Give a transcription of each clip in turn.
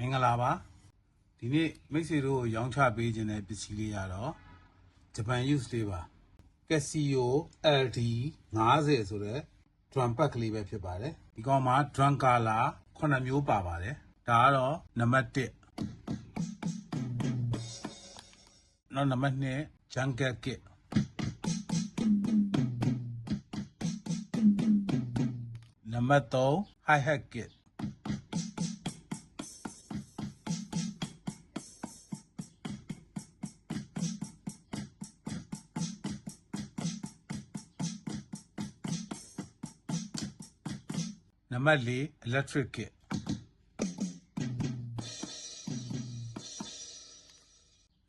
မင်္ဂလာပါဒီနေ့မိတ်ဆွေတို့ကိုရောင်းချပေးခြင်းတဲ့ပစ္စည်းလေးရတော့ဂျပန် use လေးပါ Casio LD 90ဆိုတဲ့ drum pack ကလေးပဲဖြစ်ပါတယ်ဒီကောင်မှာ drum color 9မျိုးပါပါတယ်ဒါကတော့နံပါတ်1နောက်နံပါတ်2 jungle kit နံပါတ်3 hi hat kit နံပါတ်4 electric kit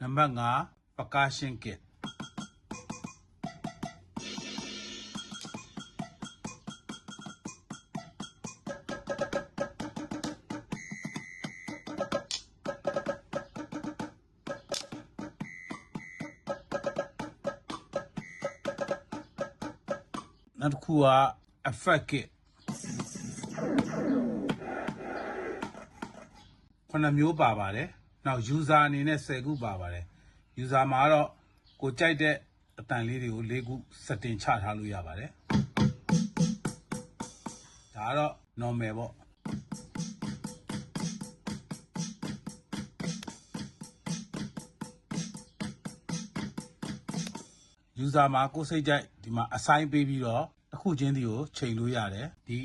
နံပါတ်5 percussion kit နောက်တစ်ခုက effect kit ခုနှစ်မျိုးပါပါတယ်။နောက် user အနေနဲ့10ခုပါပါတယ်။ user မှာတော့ကိုကြိုက်တဲ့အတန်လေးတွေကို၄ခု setting ချထားလို့ရပါတယ်။ဒါကတော့ normal ပေါ့။ user မှာကိုယ်စိတ်ကြိုက်ဒီမှာ assign ပေးပြီးတော့တစ်ခုချင်းစီကိုချိန်လို့ရတယ်ဒီ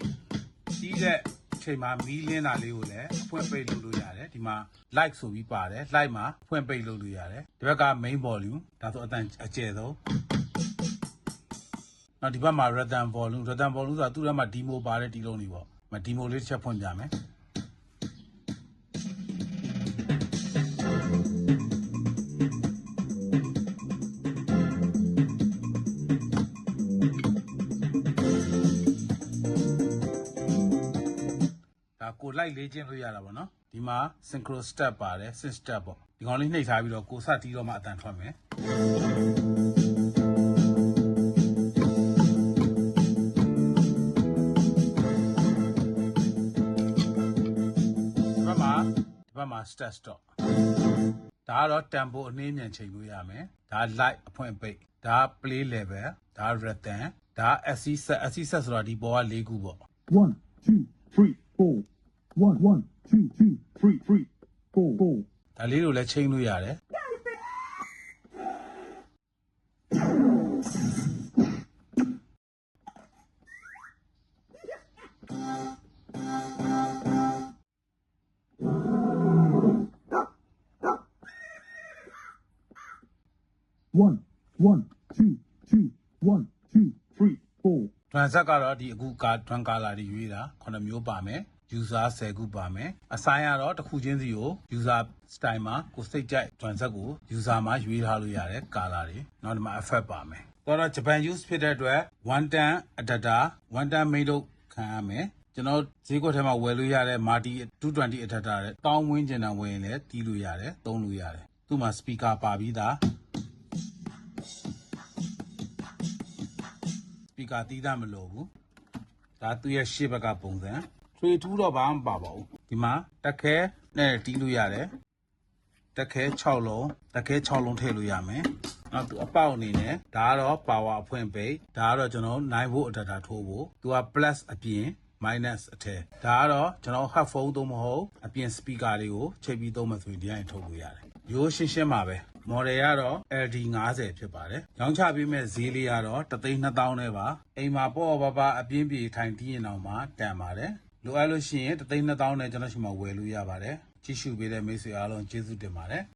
ဒီတဲ့အ ချိန်မှာမီးလင်းတာလေးကိုလည်းအဖွင့်ပိတ်လုပ်လို့ရတယ်ဒီမှာ like ဆိုပြီးပါတယ် like မှာဖွင့်ပိတ်လုပ်လို့ရတယ်ဒီဘက်က main volume ဒါဆိုအတန်အကျယ်ဆုံးနောက်ဒီဘက်မှာ rhythm volume rhythm volume ဆိုတာသူ့ထဲမှာ demo ပါတယ်ဒီလုံးလေးပေါ့မ demo လေးတစ်ချက်ဖွင့်ပြမယ် ဒါကို like လေးချင်းလို့ရတာပေါ့နော်ဒီမှာ synchro step ပါတယ် sync step ပေါ့ဒီကောင်လေးနှိပ်ထားပြီးတော့ကိုစတီးတော့မှအတန်ထွက်မယ်ဒီဘက်မှာဒီဘက်မှာ start stop ဒါကတော့ tempo အနည်းမြန်ချိန်လို့ရမယ်ဒါ light အဖွင့်ပိတ်ဒါ play level ဒါ rhythm ဒါ SC set SC set ဆိုတာဒီပေါ်က၄ခုပေါ့ One, two, three, four. One, one, two, two, three, three, four, four. ဒါလေးကိုလည်းချိန်လို့ရတယ် One, one, two, two, one, two, three, four. ဒွန်ဆက်ကတော့ဒီအခုကာဒွန်ကာလာတွေရွေးတာ9မျိုးပါမယ် user 10ခုပါမယ်အဆိုင်ကတော့တစ်ခုချင်းစီကို user style မှာကိုစိတ်ကြိုက်ဒွန်ဆက်ကို user မှာရွေးထားလို့ရတယ်ကာလာတွေနောက်ဒီမှာ effect ပါမယ်တော့တော့ Japan use ဖြစ်တဲ့အတွက် one time adapter one time main လို့ခံရမယ်ကျွန်တော်ဈေးကွက်ထဲမှာဝယ်လို့ရတဲ့ Marti 220 adapter တဲ့တောင်းဝင်းကျင်တန်ဝယ်ရင်လည်းတီးလို့ရတယ်သုံးလို့ရတယ်သူ့မှာ speaker ပါပြီးသားစပီကာတီးတာမလို့ဘူးဒါသူ့ရဲ့ရှေ့ဘက်ကပုံစံ ထွေထူးတော့ဘာမှမပါပါဘူးဒီမှာတက်ခဲနဲ့တီးလို့ရတယ်တက်ခဲ6လုံးတက်ခဲ6လုံးထည့်လို့ရမယ်နောက်သူအပေါက်အနေနဲ့ဒါကတော့ power အဖွင့်ပိတ်ဒါကတော့ကျွန်တော်9 volt adapter ထိုးဖို့သူက plus အပြင် minus အထက်ဒါကတော့ကျွန်တော် headphone သုံးမဟုတ်အပြင် speaker တွေကိုချိန်ပြီးသုံးမှဆိုရင်ဒီတိုင်းထုတ်လို့ရတယ်ရိုးရှင်းရှင်းပါပဲ model ကတော့ LD 90ဖြစ်ပါတယ်။ရောင်းချပေးမဲ့ဈေးလေးကတော့3,200နဲ့ပါ။အိမ်မှာပေါ့ပေါ့ပါပါအပြင်းပြေထိုင်တီးရင်တော့မှတန်ပါတယ်။ လိုအပ်လို့ရှိရင်3,200နဲ့ကျွန်တော်ရှိမှဝယ်လို့ရပါတယ်။ကြည့်ရှုပေးတဲ့မိတ်ဆွေအားလုံးကျေးဇူးတင်ပါတယ်။